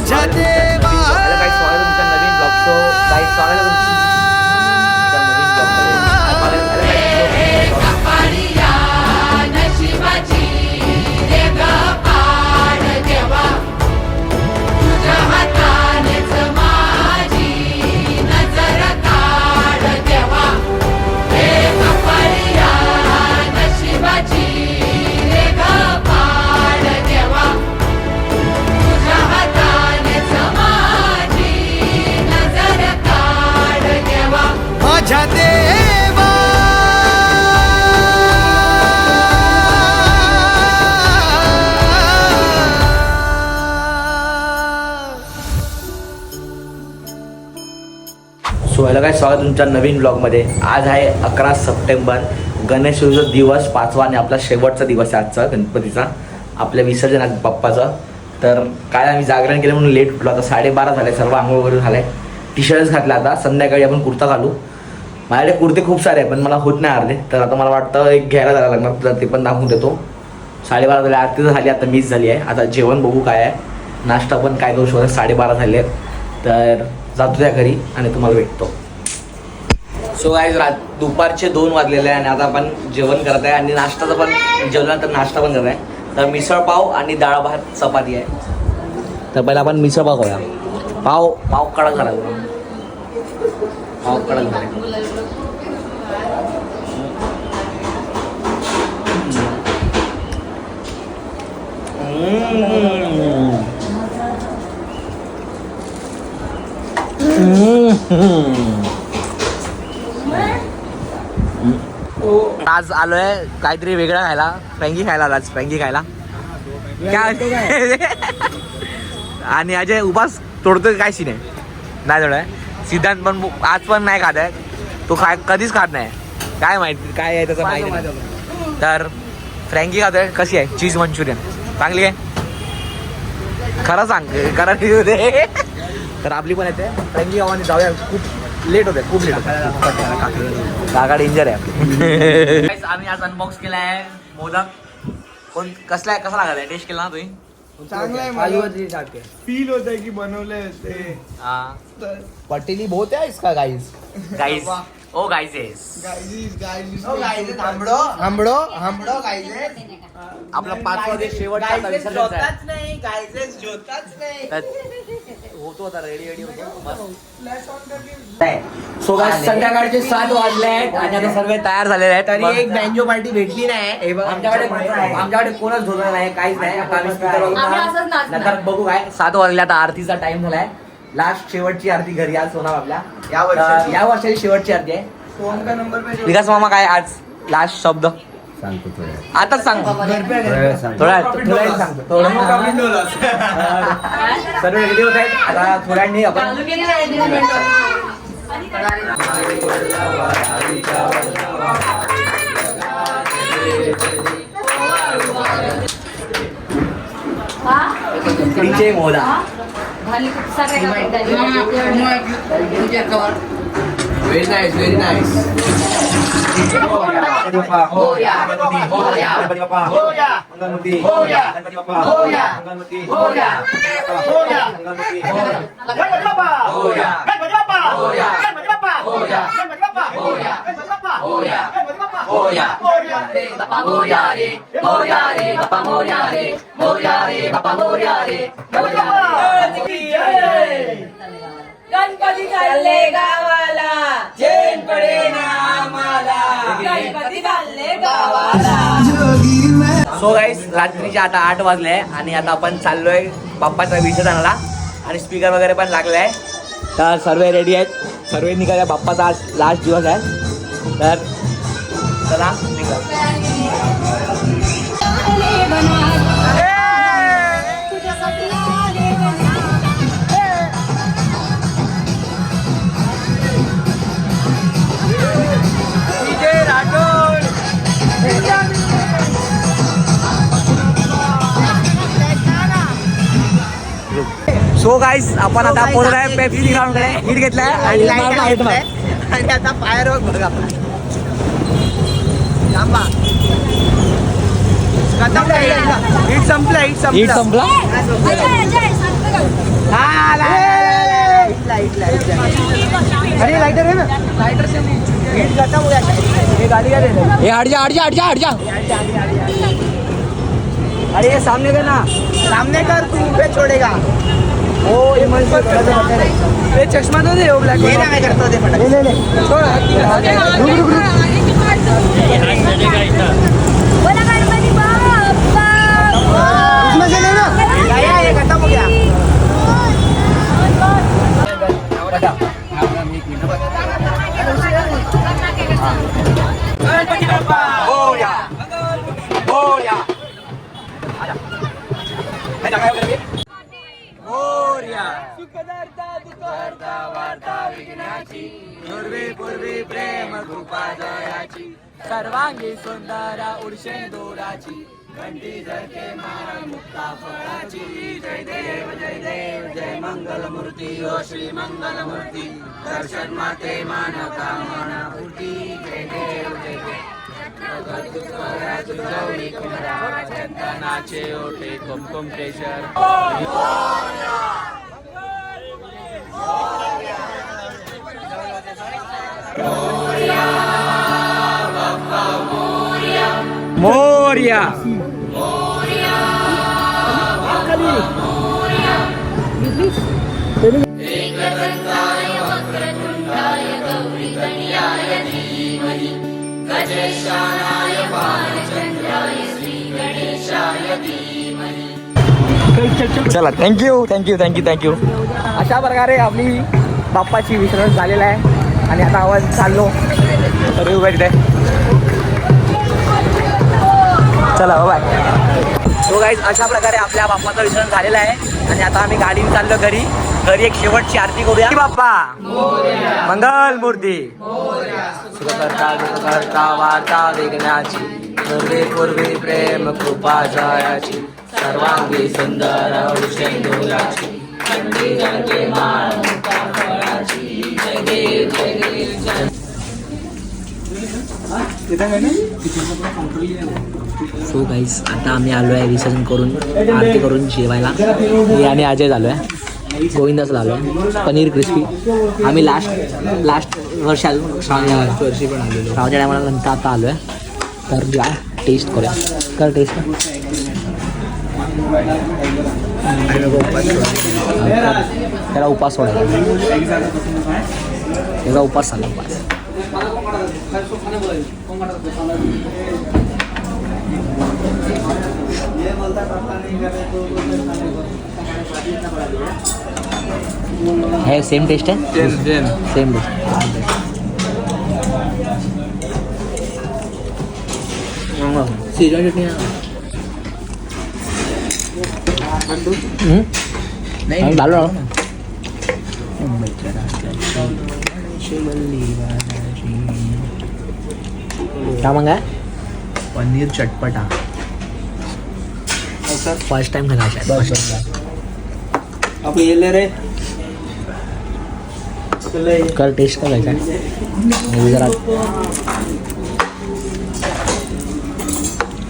বাজাতে सगळ्यात स्वागत तुमच्या नवीन ब्लॉगमध्ये आज आहे अकरा सप्टेंबर. गणेश उत्सव दिवस पाचवा आणि आपला शेवटचा दिवस आहे आजचा गणपतीचा. आपल्या विसर्जन आहे बाप्पाचं. तर काय आम्ही जागरण केलं म्हणून लेट उठलो. आता साडेबारा झाले. सर्व आंघोळ वगैरे झालाय. टी शर्टच घातला आता. संध्याकाळी आपण कुर्ता घालू. माझ्याकडे कुर्ते खूप सारे आहे पण मला होत नाही अर्धे. तर आता मला वाटतं एक घ्यायला जायला लागणार. तर ते पण दाखवून देतो. साडेबारा झाले. आरती तर झाली. आता मिस झाली आहे. आता जेवण बघू काय आहे. नाश्ता पण काय करू शकतो. साडेबारा झाले आहेत. तर जातो त्या घरी आणि तुम्हाला भेटतो. सो आज रात दुपारचे दोन वाजलेले आहे आणि आता आपण जेवण करत आहे आणि नाश्ताचं पण जेवल्यानंतर नाश्ता पण करत आहे. तर मिसळ पाव आणि डाळ भात चपाती आहे. तर पहिला आपण मिसळ करूया पाव पाव कडक झाला पाव कडक झाला. Mm. आज आलोय काहीतरी वेगळं खायला. फ्रँगी खायला आलो आज फ्रँगी खायला. काय? आणि अजय उपास तोडतोय काय सीन आहे? नाही तोडाय सिद्धांत पण आज पण नाही खात आहे. तो खाय कधीच खात नाही. काय माहिती काय आहे त्याचं माहिती नाही. तर फ्रँकी खातोय. कशी आहे? Cheese manchurian. चांगली आहे? खरं सांग खरं तर आपली पण येते. फ्रँकी आव्हाने जाऊया. खूप लेट होते खूप लेट होते. काका डेंजर आहे आपली. आम्ही आज अनबॉक्स केला आहे मोदक. कोण कसला आहे कसा लागला टेस्ट केला ना तुम्ही? चांगलं आहे मला फील होत आहे की बनवलंय ते. हा. पटेली बहुत है इसका गाइस गाईज ओ हमड़ो हमड़ो हमड़ो गाइस आपला पाचवा शेवटचा नाही गाइस जोताच नाही. होतो आता रेडी रेडी होतो. सो गाइस संध्याकाळचे सात वाजले आहेत आणि आता सर्व तयार झालेले आहेत. तरी एक बँजो पार्टी भेटली नाही. हे आमच्याकडे आमच्याकडे कोणच झोपलं नाही. काहीच नाही. नंतर बघू काय. सात वाजले आता आरतीचा टाइम झालाय. लास्ट शेवटची आरती घरी आज होणार आपल्या. या वर्षाची. तर या वर्षाची शेवटची आरती आहे. फोन का नंबर पे विकास मामा काय आज लास्ट शब्द? सांगतो थोड्या सांग. सांगतो. थोडा थोडा वेळ सांगतो. थोडं सर्व रेडी होत आहेत. आता थोड्या वेळाने आपण चालू केली नाही entertainment. हा? उकडीचे मोदा झाली खूप सारे कामं झाली. Very nice very nice Ganpati चालले गावाला. चेन पडे ना आम्हाला. गणपती चालले गावाला. सो गाईस रात्रीचे आता आठ वाजले आहे आणि आता आपण चाललोय बाप्पाचा विसर्जनाला. आणि स्पीकर वगैरे पण लागले आहे. तर सर्व रेडी आहेत. सर्व निघाल्या. बाप्पाचा आज लास्ट दिवस आहे. तर चला निघा सो गाईस आपण आता पोहोचलो आहे पेप्सी ग्राउंडकडे हिट घेतलाय. आणि लाइट आणि आता फायर वर्क बघा हिट संपला हिट संपला. हिट संपला. अरे लाईटर आहे ना? लाईटर से हो गया गाड़ी अरे सामने का ना. सामने कर तू पे छोड़ेगा. ओ ये मन से ये चश्मा तो दे वो ब्लैक ये ना मैं करता दे फटाक ले ले ले छोड़ रुक रुक रुक बोला गणपती बाप्पा इसमें से लेना या ये खत्म हो गया सर्वांगी सुंदर उडशे दोराची. घंटी मान मुक्ता फळाची. जय देव जय देव जय मंगल मूर्ती ओ श्री मंगल मूर्ती दर्शन माते मान कामना पूर्ती जय देव जय देव. चंदनाचे ओटे कुमकुम केशर. मोर्या चला थँक्यू थँक्यू थँक्यू थँक्यू अशा प्रकारे आपली बाप्पाची विसर्जन झालेलं आहे. आणि आता आवाज चाललो. अरे उभा तिथे चला हो, बाय. हो, तो गाईज अशा प्रकारे आपल्या बाप्पाचं विसरण झालेलं आहे. आणि आता आम्ही गाडीने चाललो घरी. घरी एक शेवटची आरती करूया. बाप्पा! मंगल मूर्ती. वार्ता विघ्नाची. पूर्वी पूर्वी प्रेम कृपा जयाची. सर्वांगी सुंदर सो गाईस आता आम्ही आलो आहे विसर्जन करून आरती करून जेवायला. मी आणि अजय झालो आहे गोविंदाच आलो आहे पनीर क्रिस्पी आम्ही लास्ट लास्ट वर्ष आलो श्रावण वर्षी पण आलो श्रावणच्या टायमाला नंतर आता आलो आहे तर जा टेस्ट करूया. कर टेस्ट त्याला उपास सोडायचा त्याचा उपास झाला. उपास है सेम टेस्ट है सेम टेस्ट सीजन चटणी नाही क्या मांगा पनीर चटपटा. फर्स्ट टाइम खाना आपण येले रे कर टेस्ट कर कैसा है मैं जरा.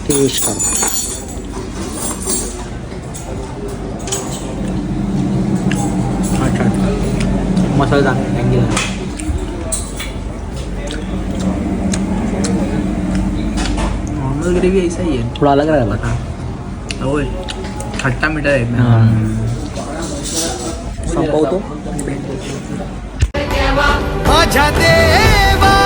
टेस्ट कर. masardan bence. నార్మల్ గ్రేవీ ఐసా ये थोड़ा अलग रहा बता ओए खट्टा मीठा है मैं संभव तो आजा देवा